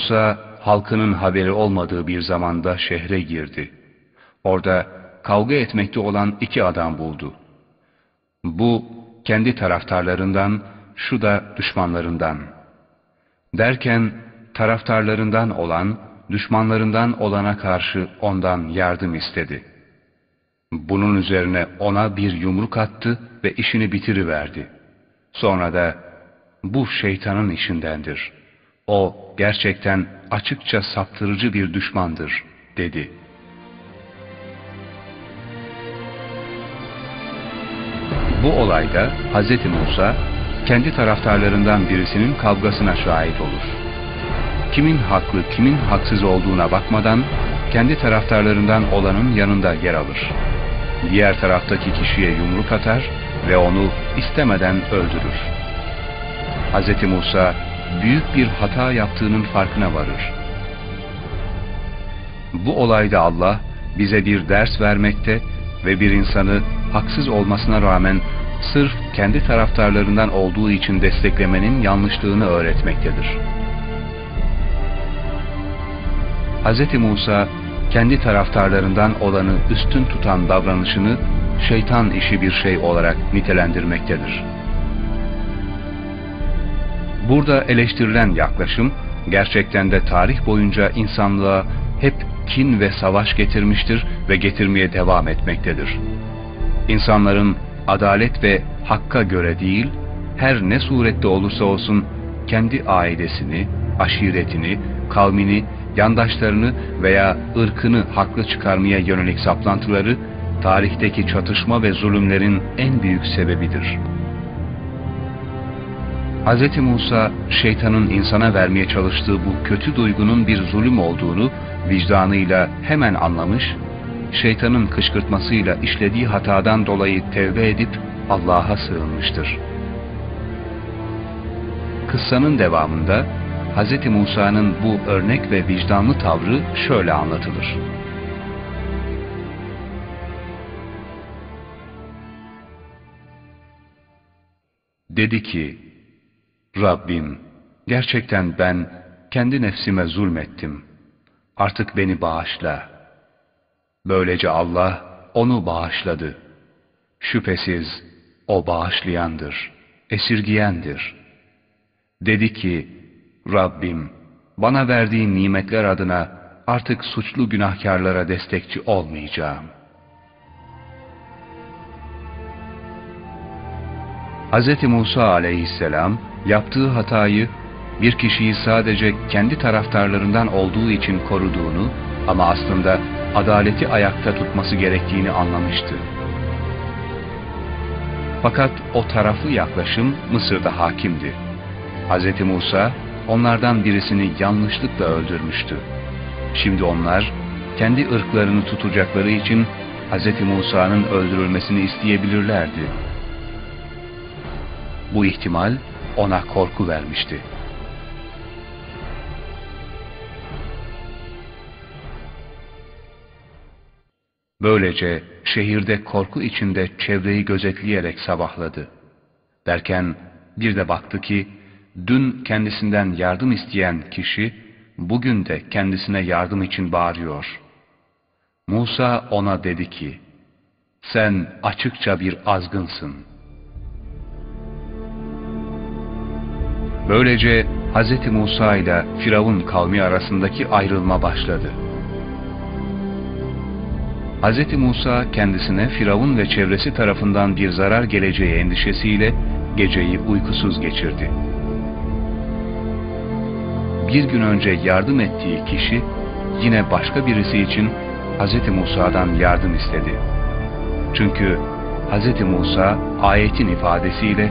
Musa halkının haberi olmadığı bir zamanda şehre girdi. Orada kavga etmekte olan iki adam buldu. Bu kendi taraftarlarından, şu da düşmanlarından. Derken taraftarlarından olan, düşmanlarından olana karşı ondan yardım istedi. Bunun üzerine ona bir yumruk attı ve işini bitiriverdi. Sonra da bu şeytanın işindendir. O gerçekten açıkça saptırıcı bir düşmandır dedi. Bu olayda Hz. Musa kendi taraftarlarından birisinin kavgasına şahit olur. Kimin haklı kimin haksız olduğuna bakmadan kendi taraftarlarından olanın yanında yer alır. Diğer taraftaki kişiye yumruk atar ve onu istemeden öldürür. Hz. Musa büyük bir hata yaptığının farkına varır. Bu olayda Allah bize bir ders vermekte ve bir insanı haksız olmasına rağmen sırf kendi taraftarlarından olduğu için desteklemenin yanlışlığını öğretmektedir. Hz. Musa kendi taraftarlarından olanı üstün tutan davranışını şeytan işi bir şey olarak nitelendirmektedir. Burada eleştirilen yaklaşım gerçekten de tarih boyunca insanlığa hep kin ve savaş getirmiştir ve getirmeye devam etmektedir. İnsanların adalet ve hakka göre değil, her ne surette olursa olsun kendi ailesini, aşiretini, kavmini, yandaşlarını veya ırkını haklı çıkarmaya yönelik saplantıları tarihteki çatışma ve zulümlerin en büyük sebebidir. Hz. Musa, şeytanın insana vermeye çalıştığı bu kötü duygunun bir zulüm olduğunu vicdanıyla hemen anlamış, şeytanın kışkırtmasıyla işlediği hatadan dolayı tevbe edip Allah'a sığınmıştır. Kıssanın devamında Hz. Musa'nın bu örnek ve vicdanlı tavrı şöyle anlatılır. Dedi ki, Rabbim, gerçekten ben kendi nefsime zulmettim. Artık beni bağışla. Böylece Allah onu bağışladı. Şüphesiz o bağışlayandır, esirgiyendir. Dedi ki, Rabbim, bana verdiğin nimetler adına artık suçlu günahkarlara destekçi olmayacağım. Hz. Musa aleyhisselam yaptığı hatayı bir kişiyi sadece kendi taraftarlarından olduğu için koruduğunu ama aslında adaleti ayakta tutması gerektiğini anlamıştı. Fakat o taraflı yaklaşım Mısır'da hakimdi. Hz. Musa onlardan birisini yanlışlıkla öldürmüştü. Şimdi onlar kendi ırklarını tutacakları için Hz. Musa'nın öldürülmesini isteyebilirlerdi. Bu ihtimal ona korku vermişti. Böylece şehirde korku içinde çevreyi gözetleyerek sabahladı. Derken bir de baktı ki dün kendisinden yardım isteyen kişi bugün de kendisine yardım için bağırıyor. Musa ona dedi ki, sen açıkça bir azgınsın. Böylece Hz. Musa ile Firavun kavmi arasındaki ayrılma başladı. Hz. Musa kendisine Firavun ve çevresi tarafından bir zarar geleceği endişesiyle geceyi uykusuz geçirdi. Bir gün önce yardım ettiği kişi yine başka birisi için Hz. Musa'dan yardım istedi. Çünkü Hz. Musa ayetin ifadesiyle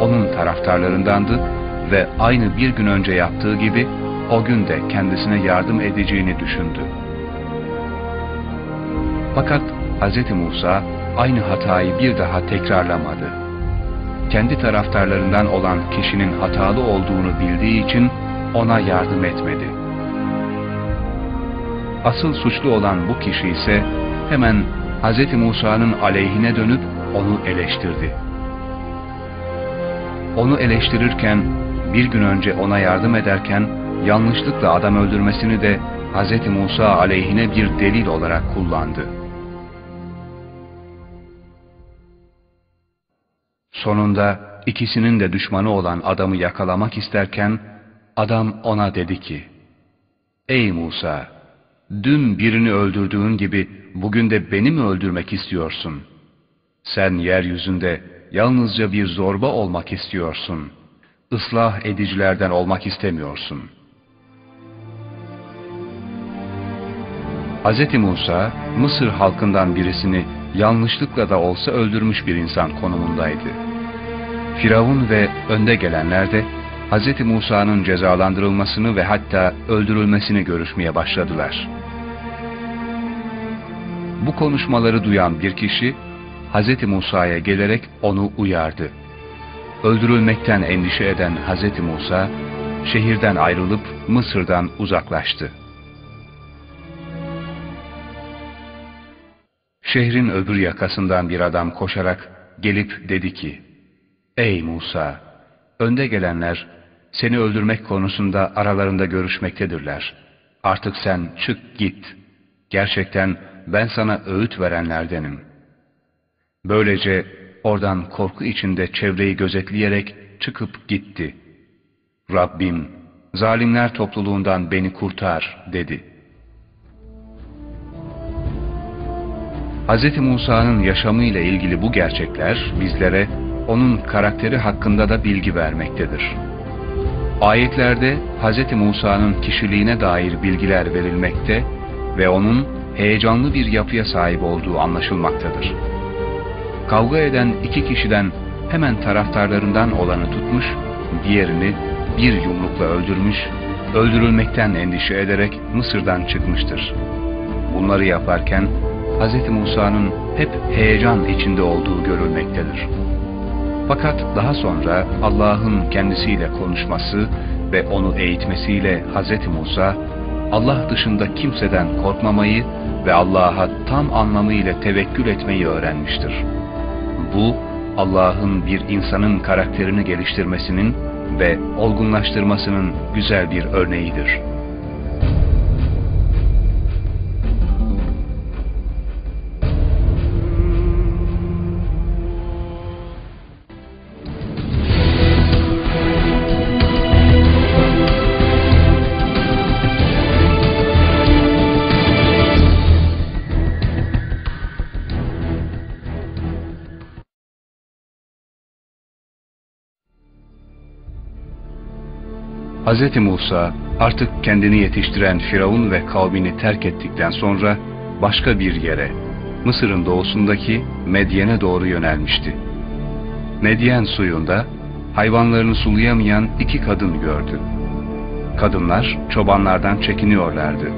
onun taraftarlarındandı ve aynı bir gün önce yaptığı gibi o gün de kendisine yardım edeceğini düşündü. Fakat Hz. Musa aynı hatayı bir daha tekrarlamadı. Kendi taraftarlarından olan kişinin hatalı olduğunu bildiği için ona yardım etmedi. Asıl suçlu olan bu kişi ise hemen Hz. Musa'nın aleyhine dönüp onu eleştirdi. Onu eleştirirken bir gün önce ona yardım ederken yanlışlıkla adam öldürmesini de Hz. Musa aleyhine bir delil olarak kullandı. Sonunda ikisinin de düşmanı olan adamı yakalamak isterken adam ona dedi ki, Ey Musa! Dün birini öldürdüğün gibi bugün de beni mi öldürmek istiyorsun? Sen yeryüzünde yalnızca bir zorba olmak istiyorsun. Islah edicilerden olmak istemiyorsun. Hz. Musa, Mısır halkından birisini yanlışlıkla da olsa öldürmüş bir insan konumundaydı. Firavun ve önde gelenler de Hz. Musa'nın cezalandırılmasını ve hatta öldürülmesini görüşmeye başladılar. Bu konuşmaları duyan bir kişi Hz. Musa'ya gelerek onu uyardı. Öldürülmekten endişe eden Hz. Musa, şehirden ayrılıp Mısır'dan uzaklaştı. Şehrin öbür yakasından bir adam koşarak gelip dedi ki, Ey Musa! Önde gelenler seni öldürmek konusunda aralarında görüşmektedirler. Artık sen çık git. Gerçekten ben sana öğüt verenlerdenim. Böylece oradan korku içinde çevreyi gözetleyerek çıkıp gitti. Rabbim, zalimler topluluğundan beni kurtar dedi. Hz. Musa'nın yaşamı ile ilgili bu gerçekler bizlere onun karakteri hakkında da bilgi vermektedir. Ayetlerde Hz. Musa'nın kişiliğine dair bilgiler verilmekte ve onun heyecanlı bir yapıya sahip olduğu anlaşılmaktadır. Kavga eden iki kişiden hemen taraftarlarından olanı tutmuş, diğerini bir yumrukla öldürmüş, öldürülmekten endişe ederek Mısır'dan çıkmıştır. Bunları yaparken Hz. Musa'nın hep heyecan içinde olduğu görülmektedir. Fakat daha sonra Allah'ın kendisiyle konuşması ve onu eğitmesiyle Hz. Musa, Allah dışında kimseden korkmamayı ve Allah'a tam anlamıyla tevekkül etmeyi öğrenmiştir. Bu, Allah'ın bir insanın karakterini geliştirmesinin ve olgunlaştırmasının güzel bir örneğidir. Hz. Musa artık kendini yetiştiren Firavun ve kavmini terk ettikten sonra başka bir yere, Mısır'ın doğusundaki Medyen'e doğru yönelmişti. Medyen suyunda hayvanlarını sulayamayan iki kadın gördü. Kadınlar çobanlardan çekiniyorlardı.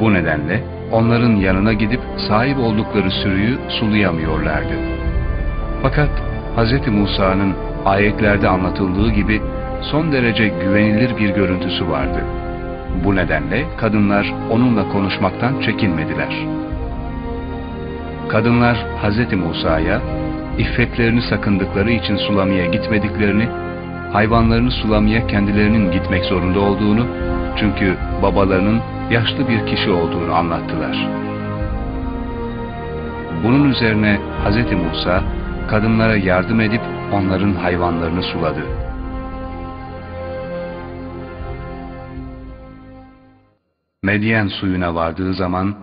Bu nedenle onların yanına gidip sahip oldukları sürüyü sulayamıyorlardı. Fakat Hz. Musa'nın ayetlerde anlatıldığı gibi son derece güvenilir bir görüntüsü vardı. Bu nedenle kadınlar onunla konuşmaktan çekinmediler. Kadınlar Hz. Musa'ya iffetlerini sakındıkları için sulamaya gitmediklerini, hayvanlarını sulamaya kendilerinin gitmek zorunda olduğunu, çünkü babalarının yaşlı bir kişi olduğunu anlattılar. Bunun üzerine Hz. Musa kadınlara yardım edip onların hayvanlarını suladı. Medyen suyuna vardığı zaman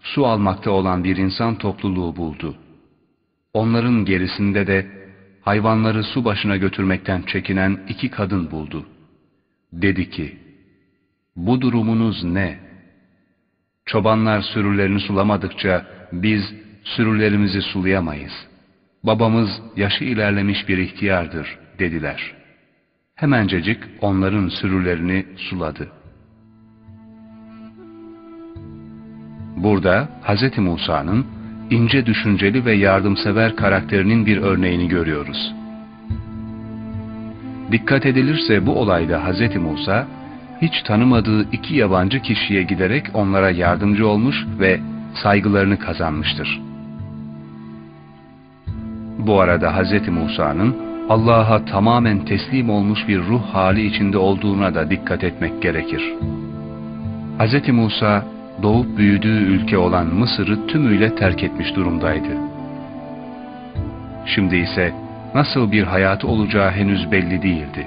su almakta olan bir insan topluluğu buldu. Onların gerisinde de hayvanları su başına götürmekten çekinen iki kadın buldu. Dedi ki, bu durumunuz ne? Çobanlar sürülerini sulamadıkça biz sürülerimizi sulayamayız. Babamız yaşı ilerlemiş bir ihtiyardır dediler. Hemencecik onların sürülerini suladı. Burada Hz. Musa'nın ince düşünceli ve yardımsever karakterinin bir örneğini görüyoruz. Dikkat edilirse bu olayda Hz. Musa, hiç tanımadığı iki yabancı kişiye giderek onlara yardımcı olmuş ve saygılarını kazanmıştır. Bu arada Hz. Musa'nın Allah'a tamamen teslim olmuş bir ruh hali içinde olduğuna da dikkat etmek gerekir. Hz. Musa, doğup büyüdüğü ülke olan Mısır'ı tümüyle terk etmiş durumdaydı. Şimdi ise nasıl bir hayatı olacağı henüz belli değildi.